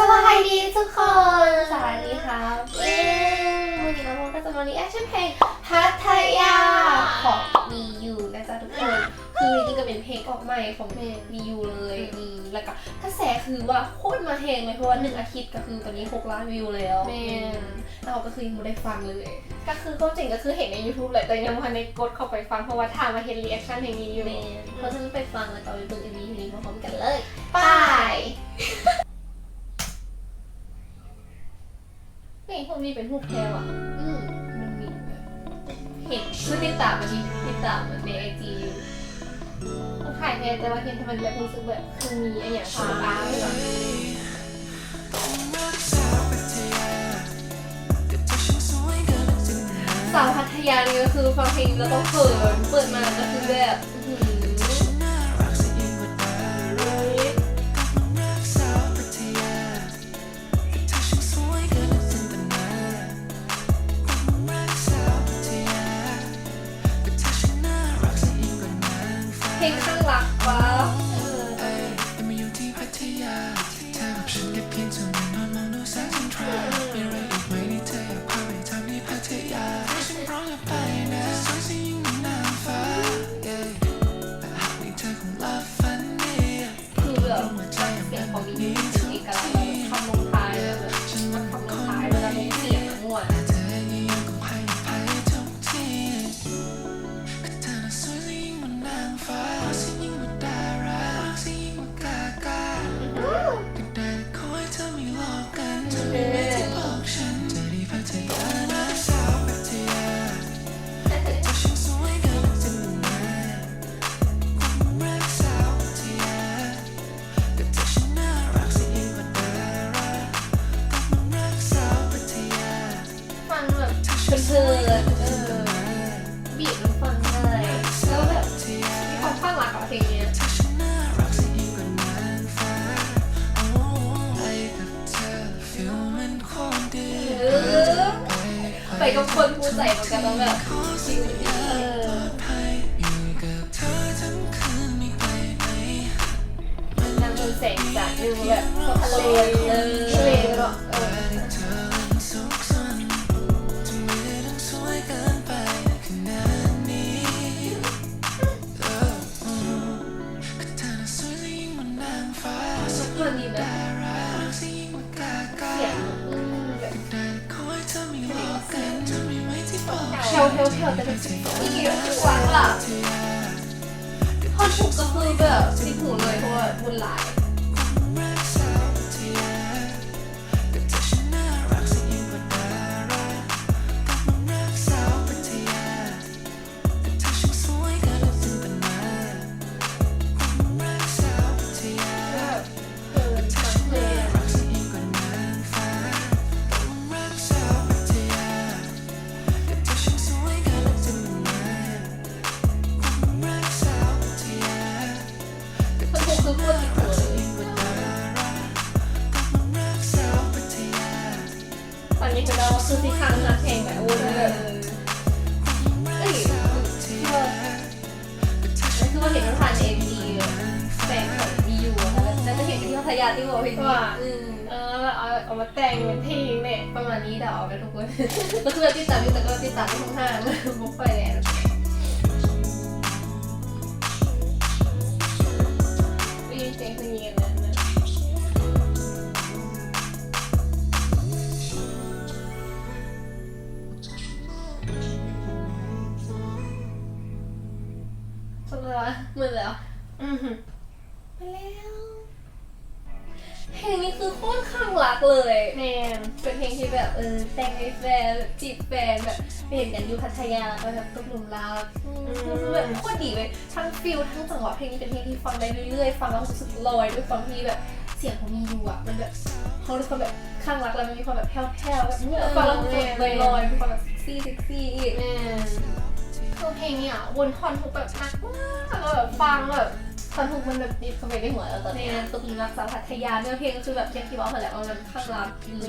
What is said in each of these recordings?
สวัสดีทุกคน สวัสดีครับเย้วันนี้เราก็จะมารีแอคชั่นเพลงพัทยาของมียูนะจ๊ะทุกคน คือจริงๆก็เป็นเพลงออกใหม่ของมียูเลยอืมแล้วก็กระแสคือว่าโคตรมาแหงเลยเพราะว่าหนึ่งอาทิตย์ก็คือตอนนี้ 6 ล้านวิวแล้วแม่นเราก็คือยังไม่ได้ฟังเลย ก็คือก็จริงก็คือเห็นใน YouTube เลยแต่ยังไม่ทันได้กดเข้าไปฟังเพราะว่าทางมาเห็นรีแอคชั่นเพลงนี้อยู่แม่นเพราะฉะนั้นไปฟังแล้วก็ไปดูเอ็มวีเพลงนี้พร้อมๆกันเลยไป นี่พวกนี้เป็นพวกแพลวอะ อืมมันมีแบบเห็นคือติดตามมันมีติดตามมันในไอจีอยู่ต้องถ่ายแทนแต่ว่าเห็นทำไมแบบรู้สึกแบบคือมีไอ้อย่างสาอาร์เลยอะสาวพัทยานี่ก็คือฟังเพลงแล้วต้องเขินเปิดมาก็คือแบบ งข้ เพลินๆเออบีบมันฟังง่ายแล้วแบบมีความข้างรักกับเพลงเนี้ยไปกับคนผู้ใจมันก็ต้องแบบชิลเออนั่งบนแสงจากดูแบบทะเลเลเมันดีนะเสียงอืมแบบแถวแถวแถวแต่เป็นสิบนี่คือหวานล่ะท่อนถูกก็คือแบบติดหูเลยเพราะว่าบุญหลาย นนี้คือเราคือที่ค้างนะเพลงแบบวนเลยเอ้ยคือว่าคือว่าเห็นมันผ่านเอ็มดีแฟนของบีอยู่แล้วจะเห็นที่พัทยาที่บอกเพลงนี้อืมเออเอาเอามาแต่งเป็นเพลงเนี่ยประมาณนี้เดาเอาไปทุกคนก็คือเราติดตามอยู่แต่ก็ติดตามไม่ทั้งห้างบุกไฟแดง อือหือมาแล้วเพลงนี้คือโคตรข้างรักเลยแมนเป็นเพลงที่แบบเออแต่งให้แฟนจีบแฟนแบบไปเห็นกันอยู่พัทยาแล้วก็แบบตกหลุมรักอืมคือแบบโคตรดีเลยทั้งฟิลทั้งจังหวะเพลงนี้เป็นเพลงที่ฟังได้เรื่อยๆฟังแล้วรู้สึกลอยด้วยความที่แบบเสียงของมียูอะมันแบบเขาด้วยความแบบข้างรักแล้วมันมีความแบบแผ่วๆแบบฟังแล้วรู้สึกลอยๆมีความแบบเซ็กซี่เซ็กซี่อีกแมนคือเพลงเนี่ยวนทอนทุกแบบหนักมากแล้วแบบฟังแบบ ทอนทุกมันแบบดิบเข้าไปในหัวแล้วตอนเพลเนี้งยตกหลุมรักสาวพัทยาเนื้อเพลงก็คือแบบอย่างที่บอกเขาแหละว่ามันข้างรักแม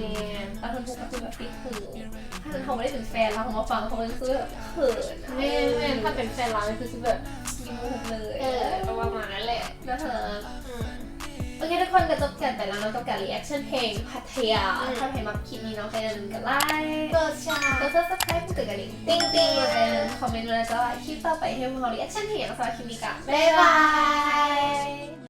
น แล้วท่านพูดก็คือแบบติดหูถ้าเขาไม่ได้เป็นแฟนเราเขามาฟังเขาก็คือแบบเขินอะแม่แม่ถ้าเป็นแฟนเราคือแบบ ยิ้มมุกเลยเออประมาณนั้นแหละนะคะอืม โอเคทุกคนก็จบกันไปแล้วเนาะกับการ reaction เพลงพัทยาอืมถ้าใครมาคลิปนี้เนาะใครอย่าลืมกดไลค์เปิดชากด subscribe กดกระดิ่งติ๊งติ๊งๆอย่าลืมคอมเมนต์มาแล้วจ้าว่าคลิปต่อไปให้พวกเรา reaction เพลงสำหรับคลิปนี้กันบ๊ายบาย